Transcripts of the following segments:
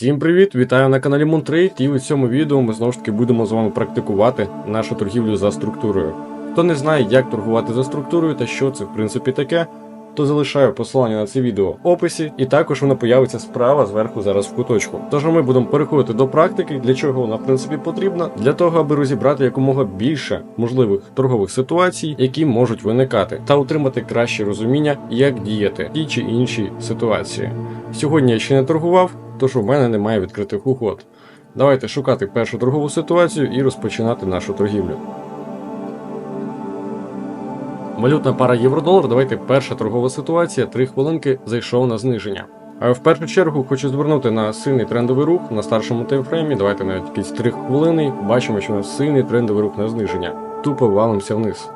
Всім привіт! Вітаю на каналі Moontrade і у цьому відео ми знову ж таки будемо з вами практикувати нашу торгівлю за структурою. Хто не знає, як торгувати за структурою та що це в принципі таке, то залишаю посилання на це відео в описі, і також воно появиться справа зверху зараз в куточку. Тож ми будемо переходити до практики, для чого вона в принципі потрібна, для того, аби розібрати якомога більше можливих торгових ситуацій, які можуть виникати, та отримати краще розуміння, як діяти в тій чи іншій ситуації. Сьогодні я ще не торгував, тож у мене немає відкритих угод. Давайте шукати першу торгову ситуацію і розпочинати нашу торгівлю. Валютна пара євро-долар. Давайте перша торгова ситуація. 3 хвилинки зайшов на зниження. А в першу чергу хочу звернути на сильний трендовий рух на старшому таймфреймі. Давайте навіть якісь 3 хвилини. Бачимо, що у нас сильний трендовий рух на зниження. Тупо валимося вниз.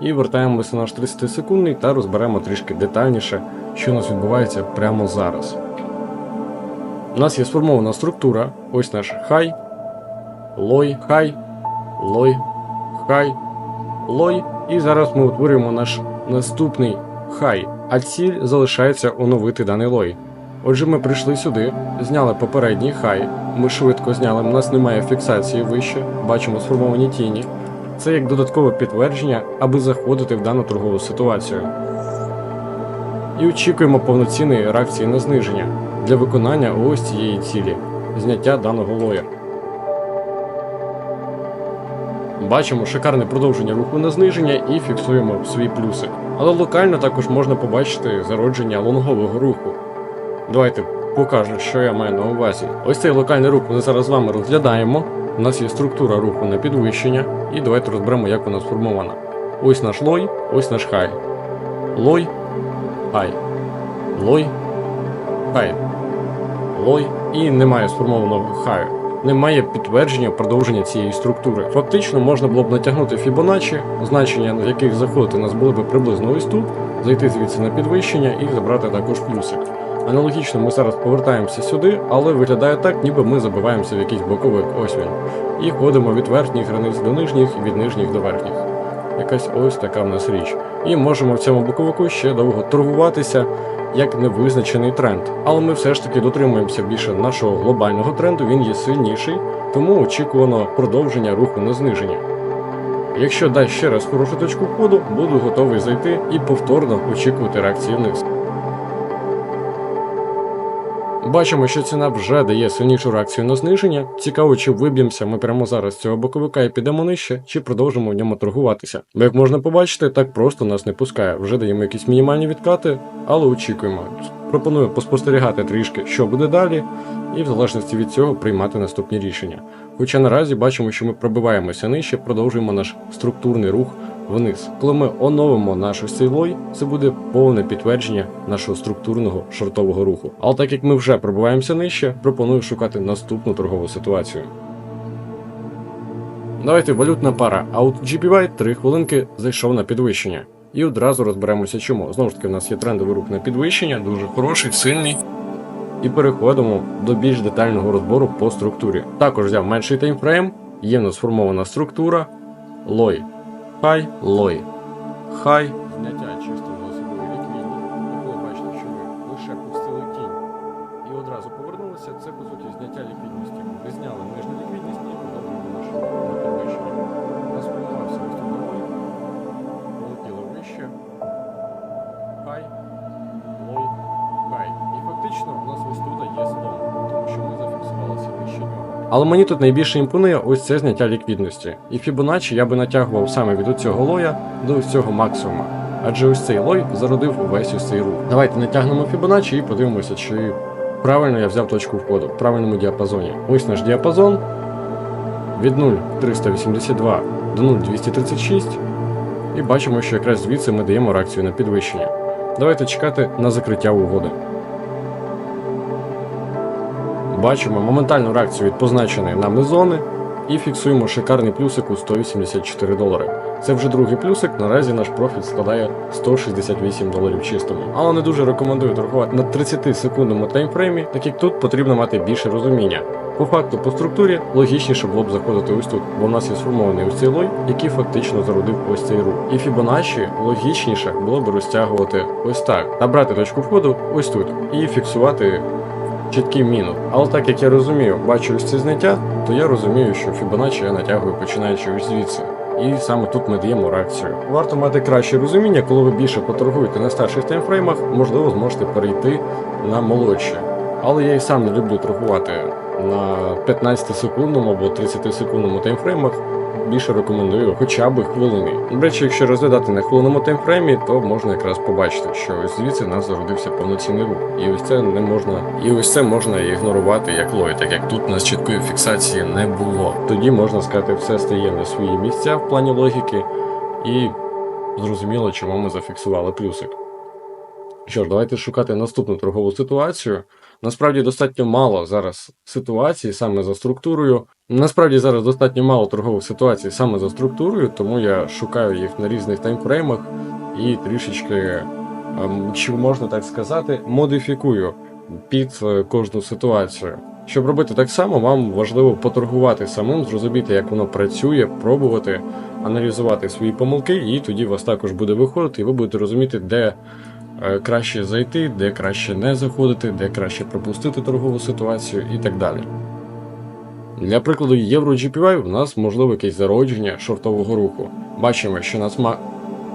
І вертаємося на наш 30 секундний та розберемо трішки детальніше, що у нас відбувається прямо зараз. У нас є сформована структура. Ось наш хай, лой, хай, лой, хай, лой. І зараз ми утворюємо наш наступний хай, а ціль залишається оновити даний лой. Отже, ми прийшли сюди, зняли попередній хай, ми швидко зняли, у нас немає фіксації вище, бачимо сформовані тіні. Це як додаткове підтвердження, аби заходити в дану торгову ситуацію. І очікуємо повноцінної реакції на зниження для виконання ось цієї цілі зняття даного лоя. Бачимо шикарне продовження руху на зниження і фіксуємо свій плюсик. Але локально також можна побачити зародження лонгового руху. Давайте покажу, що я маю на увазі. Ось цей локальний рух ми зараз з вами розглядаємо. У нас є структура руху на підвищення, і давайте розберемо, як вона сформована. Ось наш лой, ось наш хай. Лой, хай. Лой, хай. Лой і немає сформованого хаю. Немає підтвердження продовження цієї структури. Фактично можна було б натягнути Fibonacci, значення на яких заходити нас були б приблизно ось тут, зайти звідси на підвищення і забрати також плюсик. Аналогічно ми зараз повертаємося сюди, але виглядає так, ніби ми забиваємося в якийсь боковик, ось. І ходимо від верхніх границь до нижніх і від нижніх до верхніх. Якась ось така в нас річ. І можемо в цьому боковику ще довго торгуватися як невизначений тренд. Але ми все ж таки дотримуємося більше нашого глобального тренду, він є сильніший, тому очікувано продовження руху на зниження. Якщо дасть ще раз хорошу точку входу, буду готовий зайти і повторно очікувати реакції вниз. Бачимо, що ціна вже дає сильнішу реакцію на зниження. Цікаво, чи виб'ємося ми прямо зараз з цього боковика і підемо нижче, чи продовжимо в ньому торгуватися. Бо як можна побачити, так просто нас не пускає. Вже даємо якісь мінімальні відкати, але очікуємо. Пропоную поспостерігати трішки, що буде далі, і в залежності від цього приймати наступні рішення. Хоча наразі бачимо, що ми пробиваємося нижче, продовжуємо наш структурний рух вниз. Коли ми оновимо наш ось лой, це буде повне підтвердження нашого структурного шортового руху. Але так як ми вже пробиваємося нижче, пропоную шукати наступну торгову ситуацію. Давайте валютна пара. От 3 хвилинки зайшов на підвищення. І одразу розберемося чому. Знову ж таки, у нас є трендовий рух на підвищення, дуже хороший, сильний. І переходимо до більш детального розбору по структурі. Також взяв менший таймфрейм, є в нас сформована структура, лой, хай, лой, хай. Але мені тут найбільше імпонує ось це зняття ліквідності. І Fibonacci я би натягував саме від цього лоя до цього максимума. Адже ось цей лой зародив увесь ось цей рух. Давайте натягнемо Fibonacci і подивимося, чи правильно я взяв точку входу в правильному діапазоні. Ось наш діапазон від 0,382 до 0,236. І бачимо, що якраз звідси ми даємо реакцію на підвищення. Давайте чекати на закриття угоди. Бачимо моментальну реакцію від позначеної нами зони і фіксуємо шикарний плюсик у 184 долари. Це вже другий плюсик. Наразі наш профіт складає 168 доларів чистому. Але не дуже рекомендую торгувати на 30 секундному таймфреймі, так як тут потрібно мати більше розуміння. По факту, по структурі логічніше було б заходити ось тут, бо в нас є сформований ось цей лой, який фактично зародив ось цей рух. І Fibonacci логічніше було б розтягувати ось так, набрати точку входу ось тут і фіксувати чіткий мінус. Але так як я розумію, бачу ось це зняття, то я розумію, що Fibonacci я натягую починаючи ось звідси. І саме тут ми даємо реакцію. Варто мати краще розуміння, коли ви більше поторгуєте на старших таймфреймах, можливо, зможете перейти на молодші. Але я і сам не люблю торгувати на 15-секундному або 30-секундному таймфреймах. Більше рекомендую хоча б хвилини. До речі, якщо розглядати на хвилинному таймфреймі, то можна якраз побачити, що звідси у нас зародився повноцінний рух. І ось це не можна, і ось це можна ігнорувати як лой, так як тут у нас чіткої фіксації не було. Тоді можна сказати, все стає на свої місця в плані логіки, і зрозуміло, чому ми зафіксували плюсик. Що ж, давайте шукати наступну торгову ситуацію. Насправді достатньо мало зараз ситуацій саме за структурою. Насправді зараз достатньо мало торгових ситуацій саме за структурою, тому я шукаю їх на різних таймфреймах і трішечки, ем, чи можна так сказати, модифікую під е, кожну ситуацію. Щоб робити так само, вам важливо поторгувати самим, зрозуміти, як воно працює, пробувати, аналізувати свої помилки, і тоді у вас також буде виходити, і ви будете розуміти, де краще зайти, де краще не заходити, де краще пропустити торгову ситуацію і так далі. Для прикладу, Євро GPY в нас можливо якесь зародження шортового руху. Бачимо, що, нас ма...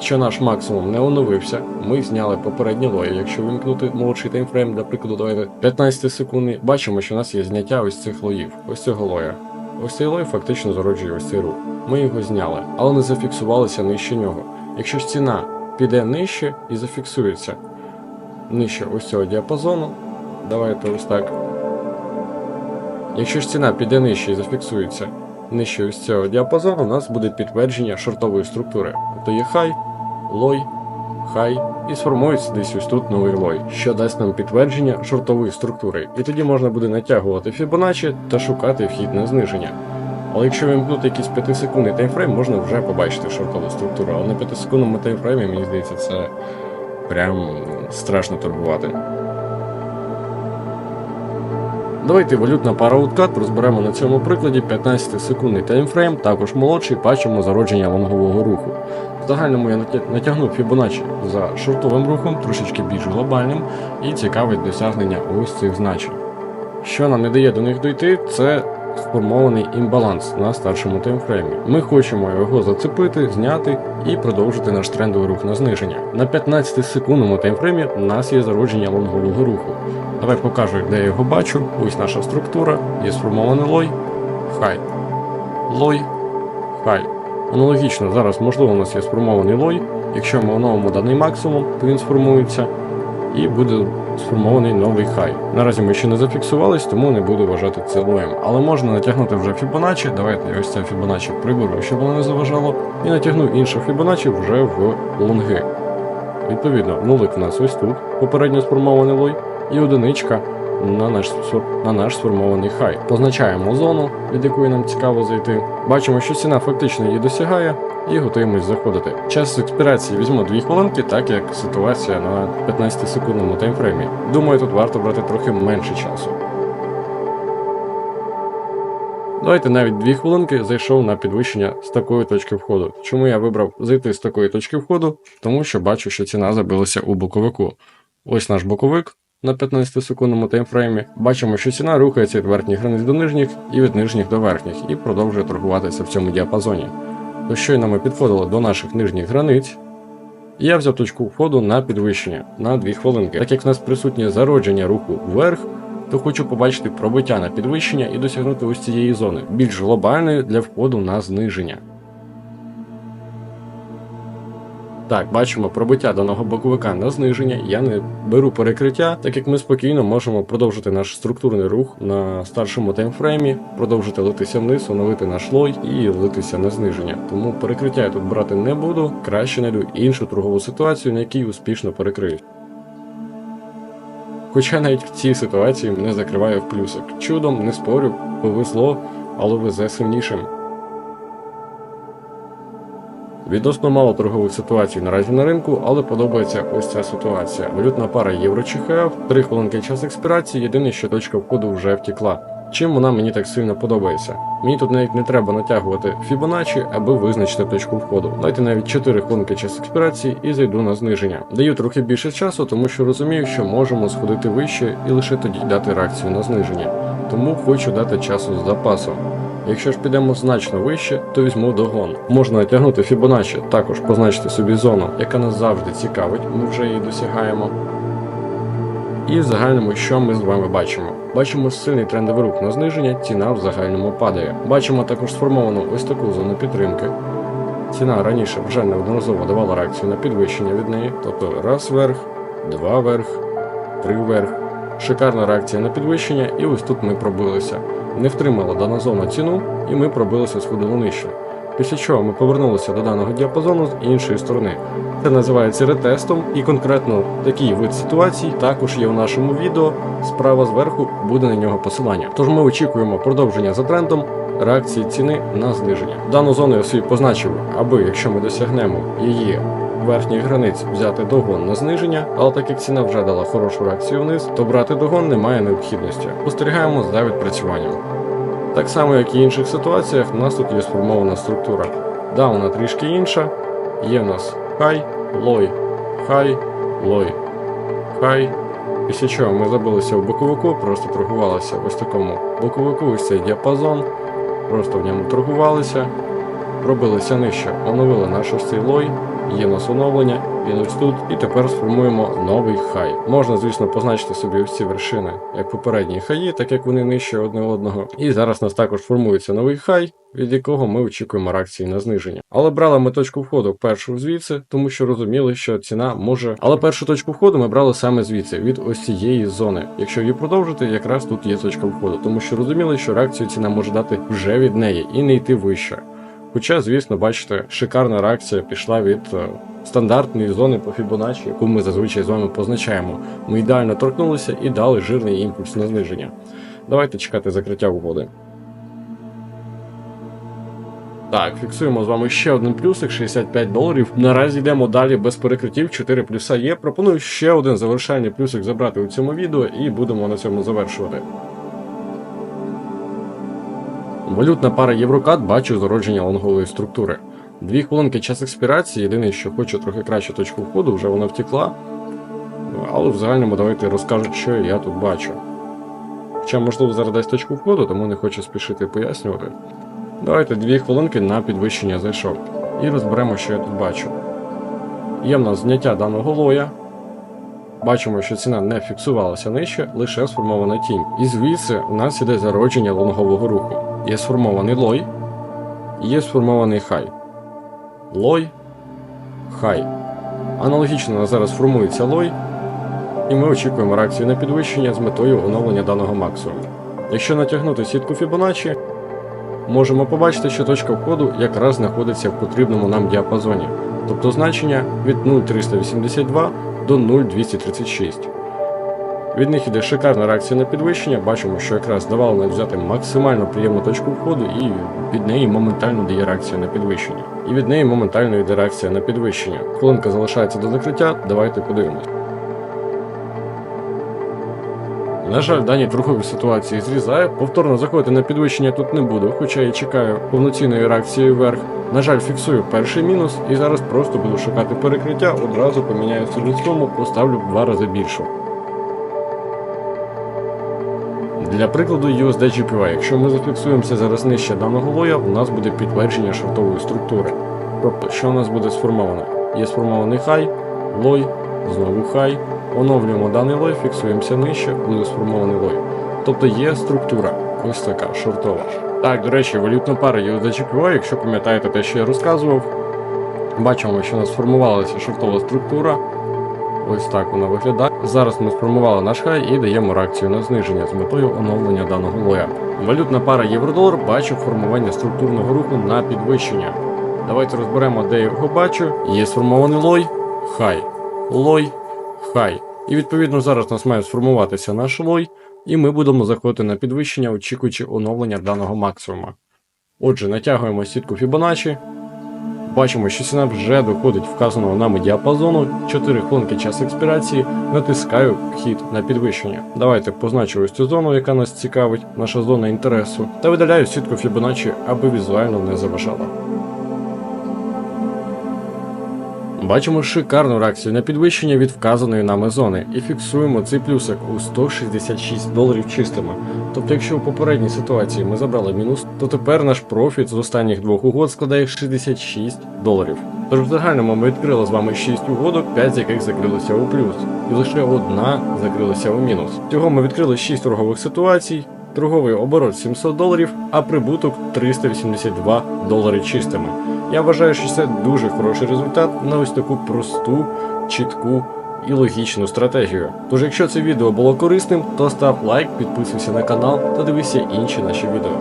що наш максимум не оновився. Ми зняли попередні лої, якщо вимкнути молодший таймфрейм, для прикладу, давайте 15 секунд. Бачимо, що у нас є зняття ось цих лоїв, ось цього лоя. Ось цей лой фактично зароджує ось цей рух. Ми його зняли, але не зафіксувалися нижче нього. Якщо ж ціна піде нижче і зафіксується нижче ось цього діапазону, давайте ось так. Якщо ж ціна піде нижче і зафіксується нижче ось цього діапазону, у нас буде підтвердження шортової структури. Тобто є хай, лой, хай і сформується десь ось тут новий лой, що дасть нам підтвердження шортової структури. І тоді можна буде натягувати Fibonacci та шукати вхід на зниження. Але якщо вимкнути якийсь 5-секундний таймфрейм, можна вже побачити шортову структуру. Але на 5-секундному таймфреймі, мені здається, це прям страшно торгувати. Давайте валютна пара Outkат розберемо на цьому прикладі 15-секундний таймфрейм, також молодший, бачимо зародження лонгового руху. В загальному я натягнув Fibonacci за шортовим рухом, трошечки більш глобальним, і цікавить досягнення ось цих значень. Що нам не дає до них дойти, це сформований імбаланс на старшому таймфреймі. Ми хочемо його зацепити, зняти і продовжити наш трендовий рух на зниження. На 15-секундному таймфреймі у нас є зародження лонгового руху. Давай покажу, де я його бачу. Ось наша структура, є сформований лой, хай. Лой, хай. Аналогічно, зараз можливо у нас є сформований лой. Якщо ми оновимо даний максимум, то він сформується і буде сформований новий хай. Наразі ми ще не зафіксувались, тому не буду вважати це лоєм. Але можна натягнути вже Fibonacci. Давайте я ось це Fibonacci приберу, щоб воно не заважало. І натягну інше Fibonacci вже в лонги. Відповідно, нулик в нас ось тут, попередньо сформований лой, і одиничка на наш, на наш сформований хай. Позначаємо зону, від якої нам цікаво зайти. Бачимо, що ціна фактично її досягає, і готуємось заходити. Час експірації візьму 2 хвилинки, так як ситуація на 15-секундному таймфреймі. Думаю, тут варто брати трохи менше часу. Давайте навіть 2 хвилинки зайшов на підвищення з такої точки входу. Чому я вибрав зайти з такої точки входу? Тому що бачу, що ціна забилася у боковику. Ось наш боковик на 15-секундному таймфреймі. Бачимо, що ціна рухається від верхніх границь до нижніх і від нижніх до верхніх, і продовжує торгуватися в цьому діапазоні. То щойно ми підходили до наших нижніх границь, я взяв точку входу на підвищення на 2 хвилинки. Так як в нас присутнє зародження руху вверх, то хочу побачити пробиття на підвищення і досягнути ось цієї зони, більш глобальної для входу на зниження. Так, бачимо пробиття даного боковика на зниження. Я не беру перекриття, так як ми спокійно можемо продовжити наш структурний рух на старшому таймфреймі, продовжити литися вниз, оновити наш лой і литися на зниження. Тому перекриття я тут брати не буду. Краще знайду іншу торгову ситуацію, на якій успішно перекриюсь. Хоча навіть в цій ситуації мене закриває в плюсик. Чудом, не спорю, повезло, але везе сильнішим. Відносно мало торгових ситуацій наразі на ринку, але подобається ось ця ситуація. Валютна пара євро ЧХФ, 3 хвилинки час експірації, єдине, що точка входу вже втекла. Чим вона мені так сильно подобається? Мені тут навіть не треба натягувати Fibonacci, аби визначити точку входу. Дайте навіть 4 хвилинки час експірації і зайду на зниження. Даю трохи більше часу, тому що розумію, що можемо сходити вище і лише тоді дати реакцію на зниження. Тому хочу дати часу з запасом. Якщо ж підемо значно вище, то візьму догон. Можна натягнути Fibonacci, також позначити собі зону, яка нас завжди цікавить, ми вже її досягаємо. І в загальному, що ми з вами бачимо? Бачимо сильний трендовий рух на зниження, ціна в загальному падає. Бачимо також сформовану ось таку зону підтримки. Ціна раніше вже неодноразово давала реакцію на підвищення від неї, тобто раз вверх, два вверх, три вверх. Шикарна реакція на підвищення, і ось тут ми пробилися. Не втримала дана зона ціну, і ми пробилися сходили нижче. Після чого ми повернулися до даного діапазону з іншої сторони. Це називається ретестом, і конкретно такий вид ситуацій також є в нашому відео. Справа зверху буде на нього посилання. Тож ми очікуємо продовження за трендом реакції ціни на зниження. Дану зону я собі позначив, аби якщо ми досягнемо її верхніх границь, взяти догон на зниження, але так як ціна вже дала хорошу реакцію вниз, то брати догон немає необхідності. Спостерігаємо за відпрацюванням. Так само, як і в інших ситуаціях, у нас тут є сформована структура. Да, вона трішки інша. Є в нас хай, лой, хай, лой, хай. Після чого ми забилися в боковику, просто торгувалися в ось такому боковику, ось цей діапазон, просто в ньому торгувалися, пробилися нижче, оновили наш ось цей лой, є в нас оновлення, він ось тут, і тепер сформуємо новий хай. Можна, звісно, позначити собі ось ці вершини, як попередні хаї, так як вони нижче одне одного. І зараз у нас також формується новий хай, від якого ми очікуємо реакції на зниження. Але брали ми точку входу першу звідси, тому що розуміли, що ціна може. Але першу точку входу ми брали саме звідси, від ось цієї зони. Якщо її продовжити, якраз тут є точка входу, тому що розуміли, що реакцію ціна може дати вже від неї і не йти вище. Хоча, звісно, бачите, шикарна реакція пішла від е, стандартної зони по Fibonacci, яку ми зазвичай з вами позначаємо. Ми ідеально торкнулися і дали жирний імпульс на зниження. Давайте чекати закриття угоди. Так, фіксуємо з вами ще один плюсик 65 доларів. Наразі йдемо далі без перекриттів. 4 плюса є. Пропоную ще один завершальний плюсик забрати у цьому відео і будемо на цьому завершувати. Валютна пара Єврокат бачу зародження лонгової структури. Дві хвилинки час експірації. Єдине, що хочу трохи краще точку входу, вже вона втекла. Але в загальному давайте розкажу, що я тут бачу. Хоча, можливо, зараз дасть точку входу, тому не хочу спішити пояснювати. Давайте дві хвилинки на підвищення зайшов. І розберемо, що я тут бачу. Є в нас зняття даного лоя. Бачимо, що ціна не фіксувалася нижче, лише сформована тінь. І звідси у нас іде зародження лонгового руху. Є сформований лой, є сформований хай. Лой, хай. Аналогічно зараз формується лой, і ми очікуємо реакцію на підвищення з метою оновлення даного максимуму. Якщо натягнути сітку Fibonacci, можемо побачити, що точка входу якраз знаходиться в потрібному нам діапазоні, тобто значення від 0,382 до 0,236. Від них іде шикарна реакція на підвищення. Бачимо, що якраз давало нам взяти максимально приємну точку входу, і від неї моментально дає реакція на підвищення. І від неї моментально йде реакція на підвищення. Хвилинка залишається до закриття. Давайте подивимось. На жаль, дані трухові ситуації зрізає. Повторно заходити на підвищення тут не буду, хоча я чекаю повноцінної реакції вверх. На жаль, фіксую перший мінус і зараз просто буду шукати перекриття, одразу поміняю людському, поставлю в два рази більшу. Для прикладу USD GPY, якщо ми зафіксуємося зараз нижче даного лоя, у нас буде підтвердження шортової структури. Тобто, що у нас буде сформовано? Є сформований хай, лой, знову хай, оновлюємо даний лой, фіксуємося нижче, буде сформований лой. Тобто є структура, ось така шортова. Так, до речі, валютна пара USD GPY, якщо пам'ятаєте те, що я розказував, бачимо, що у нас сформувалася шортова структура. Ось так вона виглядає. Зараз ми сформували наш хай і даємо реакцію на зниження з метою оновлення даного лоя. Валютна пара євро-долар бачу формування структурного руху на підвищення. Давайте розберемо, де я його бачу. Є сформований лой, хай, лой, хай. І відповідно зараз у нас має сформуватися наш лой, і ми будемо заходити на підвищення, очікуючи оновлення даного максимума. Отже, натягуємо сітку Fibonacci, Бачимо, що ціна вже доходить вказаного нами діапазону, 4 хвилинки час експірації, натискаю вхід на підвищення. Давайте позначу цю зону, яка нас цікавить, наша зона інтересу, та видаляю сітку Fibonacci, аби візуально не заважала. Бачимо шикарну реакцію на підвищення від вказаної нами зони і фіксуємо цей плюсик у 166 доларів чистими. Тобто, якщо у попередній ситуації ми забрали мінус, то тепер наш профіт з останніх двох угод складає 66 доларів. Тож в загальному ми відкрили з вами 6 угодок, 5 з яких закрилися у плюс, і лише одна закрилася у мінус. Всього ми відкрили 6 торгових ситуацій. Торговий оборот 700 доларів, а прибуток 382 долари чистими. Я вважаю, що це дуже хороший результат на ось таку просту, чітку і логічну стратегію. Тож, якщо це відео було корисним, то став лайк, підписуйся на канал та дивися інші наші відео.